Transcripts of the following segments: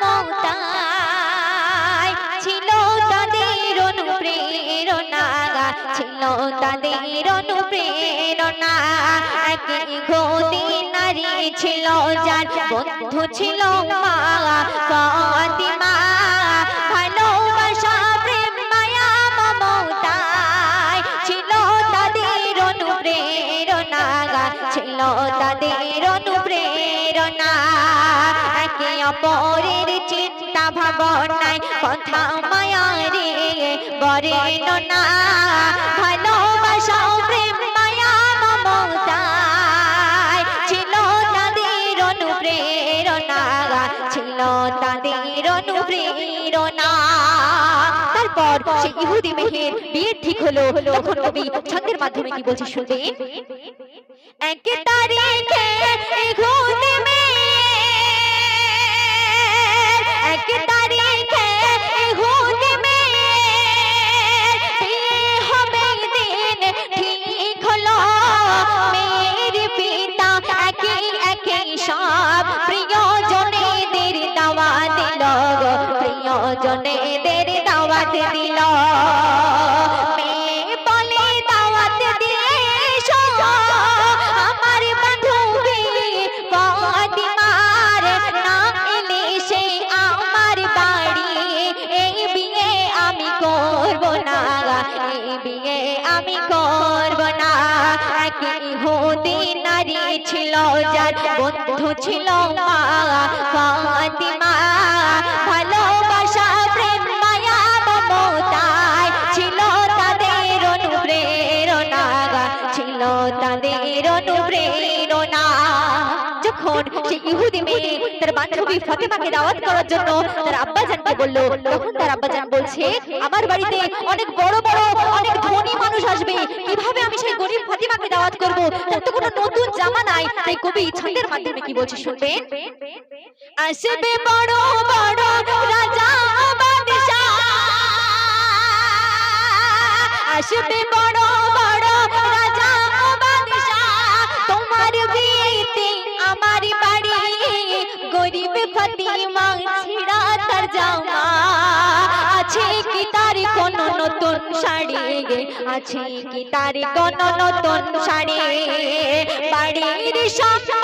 মমতায়। ছিল তাদের অনুপ্রেরণা, ছিল তাদের অনুপ্রেরণা। একে গতি নারী ছিল, যার বন্ধু ছিল মা ভালোবাসা, প্রেম, মায়া, মমতায়। ছিল তাদের অনুপ্রেরণা, ছিল তাদের অনুপ্রেরণা। একে অপরের চিন্তা ভাবনায়, কথা মায়া রে বরেণনা ভালোবাসা প্রেম মায়া মমতায়, ছিল তাদের অনুপ্রেরণা। ছিল তাদের অনুপ্রেরণা। তারপর সেই ইহুদি মেহের বিয়ে ঠিক হলো। তখন নবী ছন্দের মাধ্যমে কি বলছে শুনবে? এক তারিখে ইহুদি মেয়ের এক তারিখে ইহুদি ইহুদি নারী ছিল যার বন্ধু ছিল মা ফাতিমা। ভালোবাসা যখন সেই ইহুদি মেয়ে তার বান্ধবী ফাতেমাকে দাওয়াত করার জন্য তার আব্বাজানকে বলল, তখন তার আব্বাজান বলছে, আমার বাড়িতে অনেক বড় বড়, অনেক ধনী মানুষ আসবে। কীভাবে আমি সেই গরিব ফাতিমাকে দাওয়াত করব? তার তো কোনো নতুন জামা নাই। তাই কবি ছন্দের মাধ্যমে কি বলছে শুনবেন? আসবে বড় বড় রাজা বাদশাহ। আসবে বড় বড় রাজা বাদশাহ। তোমার বিয়েতে আমার বাড়ি গরিব ফতিমা ছিড়া তার জামা। আছে কি তার কোন নতুন শাড়ি? আছে কি তার কোন নতুন শাড়ি? বাড়ির সম্মান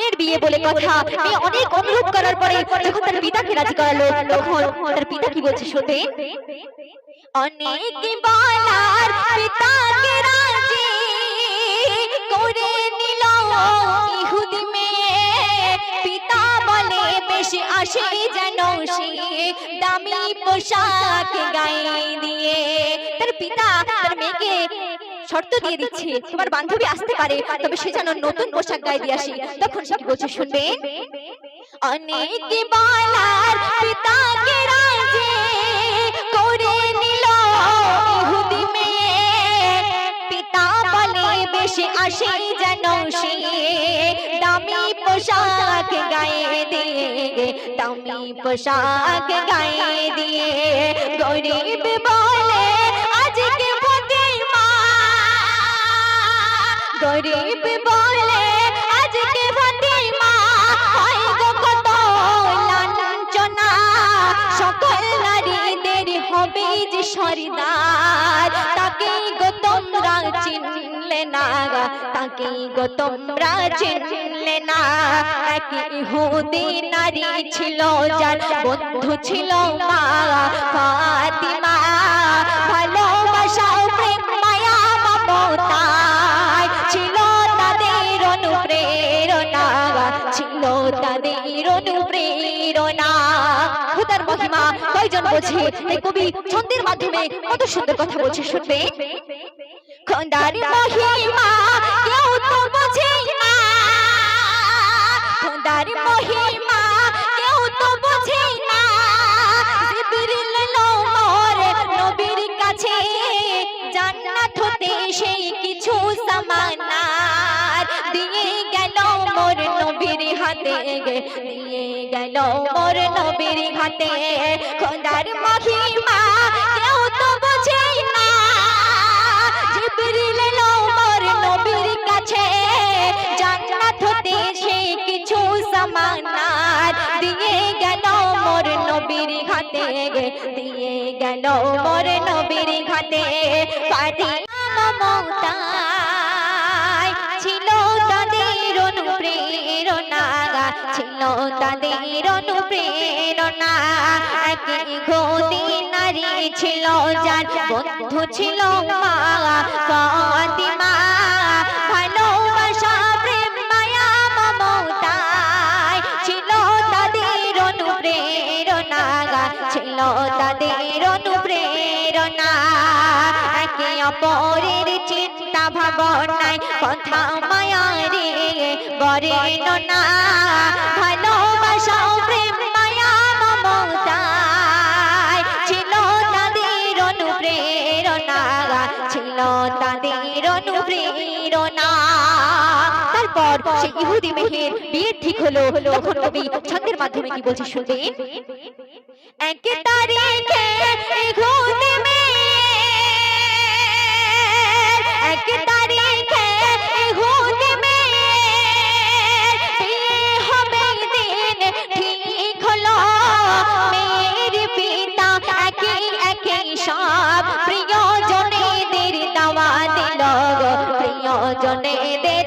মেয়ের বিয়ে বলে কথা। মেয়ে অনেক অনুরোধ করার পরে যখন তার পিতাকে রাজি করালো তখন তার পিতা কি বলছে শুনবে অনেক বলার পিতাকে রাজি করে নিল ইহুদি মেয়ে। পিতা বলে বেশ আসে যেন সে দামি পোশাক গায়ে দিয়ে। তার পিতা তার শর্ত দিয়ে দিচ্ছি, তোমার বান্ধবী আসতে পারে, তবে সে যেন নতুন পোশাক গায়ে দিয়ে আসে। তখন সে কি বলছে শুনবে। অনেক বলার পিতাকে পিতা বলে, বেশি আসে যেন সে পোশাক গায়ে দিয়ে, দামি পোশাক গায়ে দিয়ে। গরিব বলে গরিব বলে আজকে ফতিমা হয় গো কত লাঞ্ছনা। সকল নারীদের হবে যে সর্দার। তাকে গো তোমরা চিনলে না তাকে গো তোমরা চিনলে না। এক ইহুদি নারী ছিল যার বন্ধু ছিল মা। ফাতিমা ভালোবাসা প্রেম মায়া মমতায় তাদের অনুপ্রেরণা মহিমা কয়জন বোঝে? এই কবি ছন্দের মাধ্যমে কত সুন্দর কথা বলছে, শুনবে? খোদার মহিমা কেউ তো বোঝে না। মহিমা নবীর হাতে দিয়ে গেল। মোর নবীর হাতে খোদার মহিমা, কেউ তো বোঝে না। জিবরিল মোর নবীর কাছে। জান্নাত হতে সেই কিছু সামানার দিয়ে গেল। মোর নবীর হাতে দিয়ে গেল। মোর নবীর হাতে ফাতিমা মমতায় ছিল অনুপ্রেরণা। ছিল তাদের অনুপ্রেরণা। একে গতি নারী ছিল যার বন্ধু ছিল মা। ফাতিমা তাদের অনুপ্রেরণা। একে অপরের চিন্তা ভাবনায় কথা মায়া রে বরেণনা ভালোবাসা প্রেম মায়া মমতায় ছিল তাদের অনুপ্রেরণা। ছিল তাদের অনুপ্রেরণা। তারপর সেই ইহুদি মেহের বিয়ে ঠিক হলো। তখন কবি ছন্দের মাধ্যমে কি বলছে শুনবেন এক তারিখে ইহুদি মেয়ের এক তারিখে ইহুদি মেয়ের বিয়ে হবে দিন ঠিক হলো। মেয়ের পিতা একে একে সব প্রিয়জনেদের দাওয়াত দিল প্রিয়জনেদের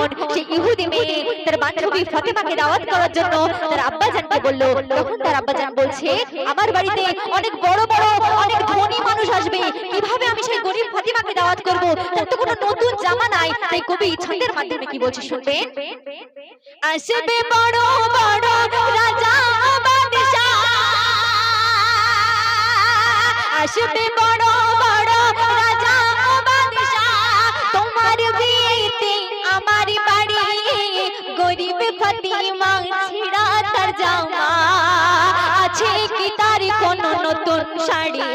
যখন সেই ইহুদি মেয়ে তার বান্ধবী ফাতেমাকে দাওয়াত করার জন্য তার আব্বাজানকে বলল। তখন তার আব্বাজান বলছে, আমার বাড়িতে অনেক বড় বড়, অনেক ধনী মানুষ আসবে। কীভাবে আমি সেই গরিব ফাতিমাকে দাওয়াত করব? তার তো কোনো নতুন জামা নাই। তাই কবি ছন্দের মাধ্যমে কি বলছে শুনবেন? আসবে বড় বড় রাজা বাদশাহ। আসবে বড় শাড়ি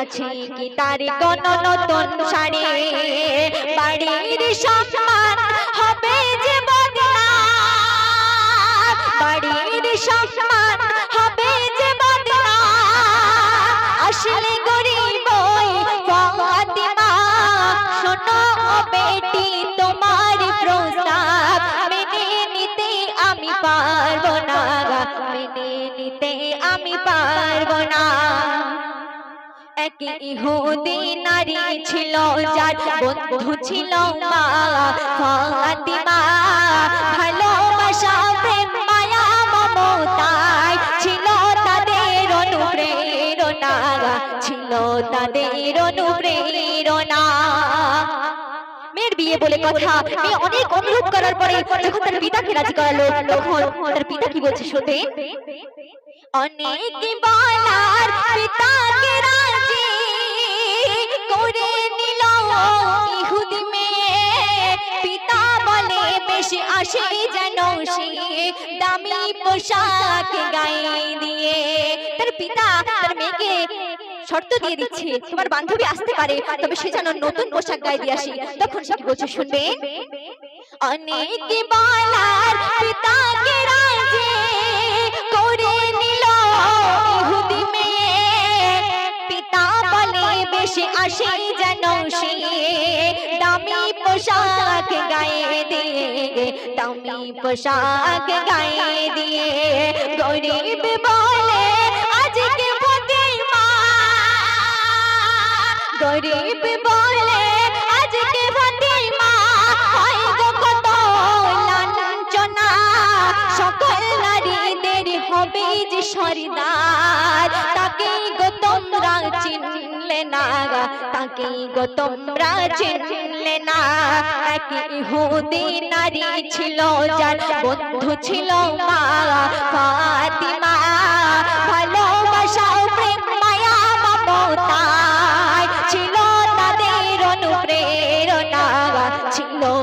আছে কি তার কোন নতুন শাড়ি? বাড়ির সম্মান হবে যে বাড়ির সম্মান হবে যে আসলে গরিব বেটি, তোমার প্রস্তাব মেনে নিতে আমি পারব। মেনে নিতে আমি পারব না। এক ইহুদি নারী ছিল, যার বন্ধু ছিল মা ভালোবাসা, প্রেম, মায়া, মমতায় ছিল তাদের অনুপ্রেরণা। ছিল তাদের অনুপ্রেরণা। মেয়ের বিয়ে বলে কথা। মেয়ে অনেক অনুরোধ করার পরে যখন তার পিতাকে রাজি করালো তখন তার পিতা কি বলছে শুনবে অনেক বলার পিতাকে রাজি করে নিল ইহুদি মেয়ে। পিতা বলে বেশ আসে যেন সে দামি পোশাক গায়ে দিয়ে। তার পিতা তার মেয়েকে শর্ত দিয়ে দিচ্ছি, তোমার বান্ধবী আসতে পারে, তবে সে যেন নতুন পোশাক গায়ে দিয়ে আসে। তখন সব কি শুনবে? অনেক বলার নিল ইহুদি পিতা বলে, বেশ আসে যেন সে দামি পোশাক গায়ে দিয়ে, দামি পোশাক গায়ে দিয়ে। গরিব বলে গরিব বলে আজকে ফতিমা হয় গো কত লাঞ্ছনা, সকল নারীদের হবে যে সর্দার। তাকে গো তোমরা চিনলে না, তাকে গো তোমরা চিনলে না। এক ইহুদি নারী ছিল, যার বন্ধু ছিল মা। ফাতিমা, ভালোবাসা প্রেম, মায়া মমতায়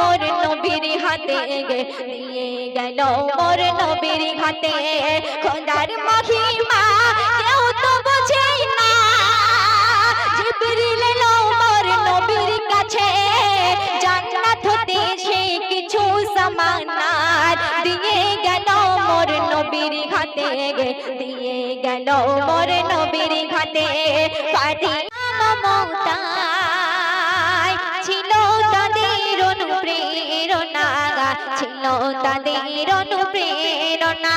মোর নবীর হাতে গে দিয়ে গেল। মোর নবীর হাতে খোদার মহিমা কেউ তো বোঝে না। জিবরিল নোমর নবীর কাছে। জান্নাত হতে সেই কিছু সামানার দিয়ে গেল। মোর নবীর হাতে গে দিয়ে গেল। মোর নবীর হাতে ফাতিমা মমতায় অনুপ্রেরণা ছিল তাদের অনুপ্রেরণা।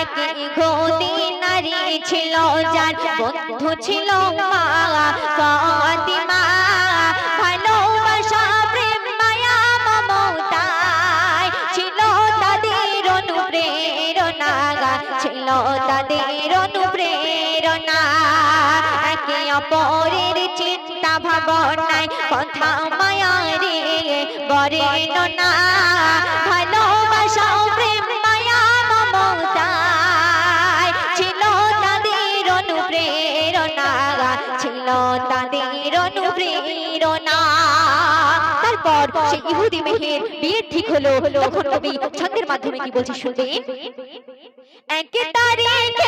এক গদি নারী ছিল, যার বন্ধু ছিল মা ছিল তাদের অনুপ্রেরণা। একে অপরের চিন্তা ভাবনায় কথা মায়ারে বরেণনা ভালোবাসা প্রেম মায়া ছিল তাদের অনুপ্রেরণা, ছিল তাদের অনুপ্রেরণা। তারপর ইহুদি মেহের বিয়ে ঠিক হলো, তখন কবি ছন্দের মাধ্যমে কি বলছি শুনবে? এক তারিখে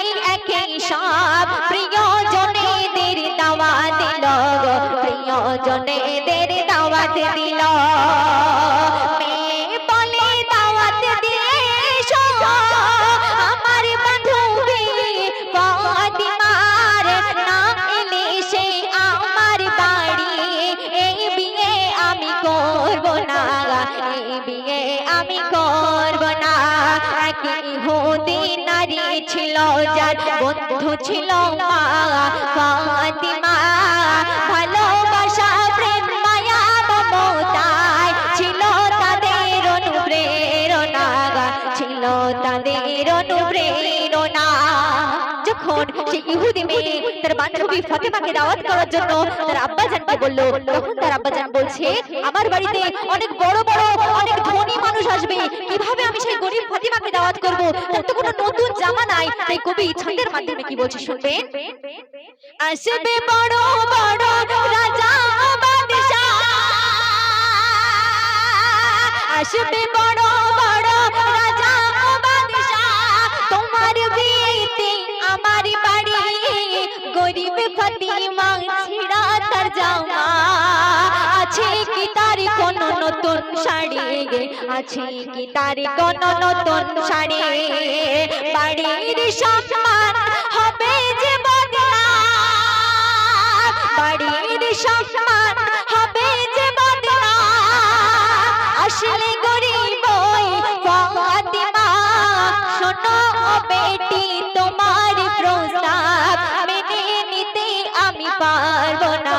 একই একই সব প্রিয়জনেদের দাওয়া দিল প্রিয়জনেদের দাওয়াত দিল। ছিল যার বন্ধু ছিল ভালোবাসা, প্রেম, মায়া, মমতায় ছিল তাদের অনুপ্রেরণা। ছিল তাদের অনুপ্রেরণা। যখন সেই ইহুদি মেয়ে তার বান্ধবী ফাতেমাকে দাওয়াত করার জন্য তার আব্বাজানকে বলল, তখন তার আব্বাজান বলছে, আমার বাড়িতে অনেক বড় বড়, অনেক ধনী মানুষ আসবে? কীভাবে আমি সেই গরিব ফাতিমাকে দাওয়াত করব? তার তো কোনো নতুন জামা নাই। তাই কবি ছন্দের মাধ্যমে কি বলছে শুনবেন? আসবে বড় বড় রাজা বাদশাহ। আসবে বড় বড় রাজা বাদশাহ। তোমার বিয়েতে আমার বাড়ি। গরিব ফাতিমা ছিড়া তার জামা। শাড়ি আছে কি তার কোন নতুন শাড়ি বাড়ির সম্মান হবে যে বাড়ির সম্মান হবে যে আসলে গরিব শোনো বেটি, তোমার প্রস্তাব। পারব না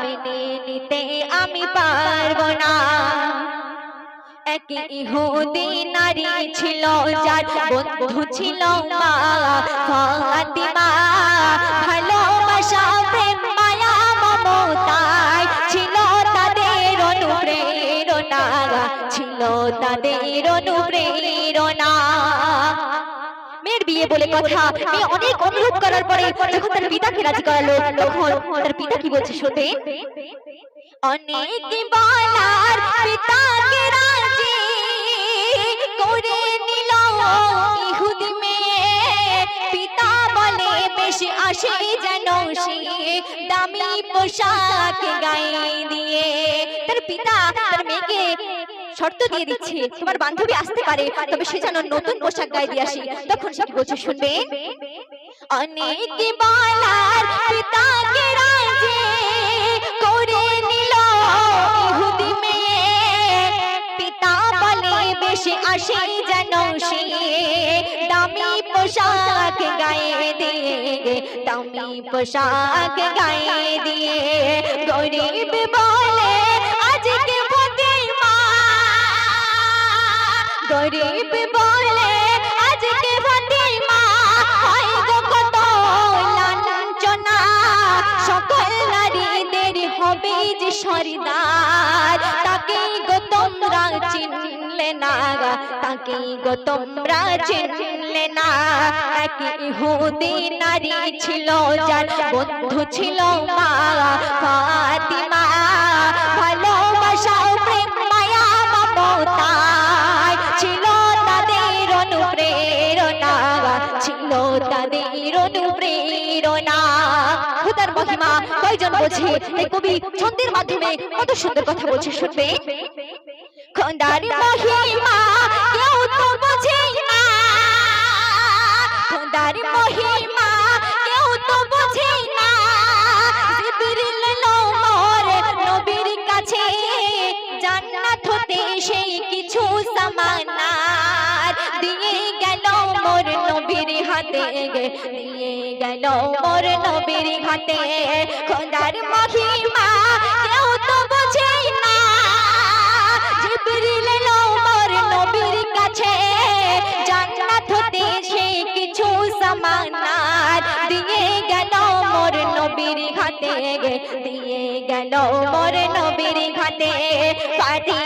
মেনে নিতে আমি পারব না। এক নারী ছিল, যার বন্ধু ছিল মা ভালোবাসা, প্রেম, মায়া, মমতায় ছিল তাদের অনুপ্রেরণা ছিল তাদের অনুপ্রেরণা। মেয়ের বিয়ে বলে কথা। মেয়ে অনেক অনুরোধ করার পরে যখন তার পিতাকে রাজি করালো তখন তার পিতা কি বলছে শুনবে অনেক বলার পিতাকে রাজি করে নিল ইহুদি মেয়ে। পিতা বলে বেশ আসে যেন সে দামি পোশাক গায়ে দিয়ে। তার পিতা তার মেয়েকে শর্ত দিয়ে দিচ্ছে তোমার বান্ধবী আসতে পারে তবে সে যেন নতুন পোশাক গায়ে দিয়ে আসে তখন সে কি বলছে শুনবেন অনেক বলার পিতাকে রাজি করে নিল ইহুদি মেয়ে। পিতা বলে বেশি আসে যেন সে দামি পোশাক গায়ে দিয়ে দামি পোশাক গায়ে দিয়ে। গরিব বলে আজকে গরিব বলে আজকে প্রতিমা হয় গো কত লাঞ্ছনা। সকল নারীদের হবে যে সরিদার। তাকে গো তোমরা চিনলে না তাকে গো তোমরা চিনলে না এক ইহুদি নারী ছিল, যার বন্ধু ছিল মা, ফাতিমা। মহিমা কয়জন বোঝে এই কবি ছন্দের মাধ্যমে কত সুন্দর কথা বলছে শুনবে? খোদার মহিমা কেউ তো বোঝে না। মহিমা কেউ তো বোঝে না। জিবরিল এলো মোর নবীর কাছে জান্নাত হতে সেই কিছু সামানার দিয়ে গেল মোর হাতে দিয়ে গেল মোর নবীর হাতে খোদার মহিমা কেউ তো বোঝে না। জিবরিল এলো মোর নবীর কাছে। জান্নাত হতে সেই কিছু সামানার দিয়ে গেল মোর নবীর হাতে দিয়ে গেল মোর নবীর হাতে পাটি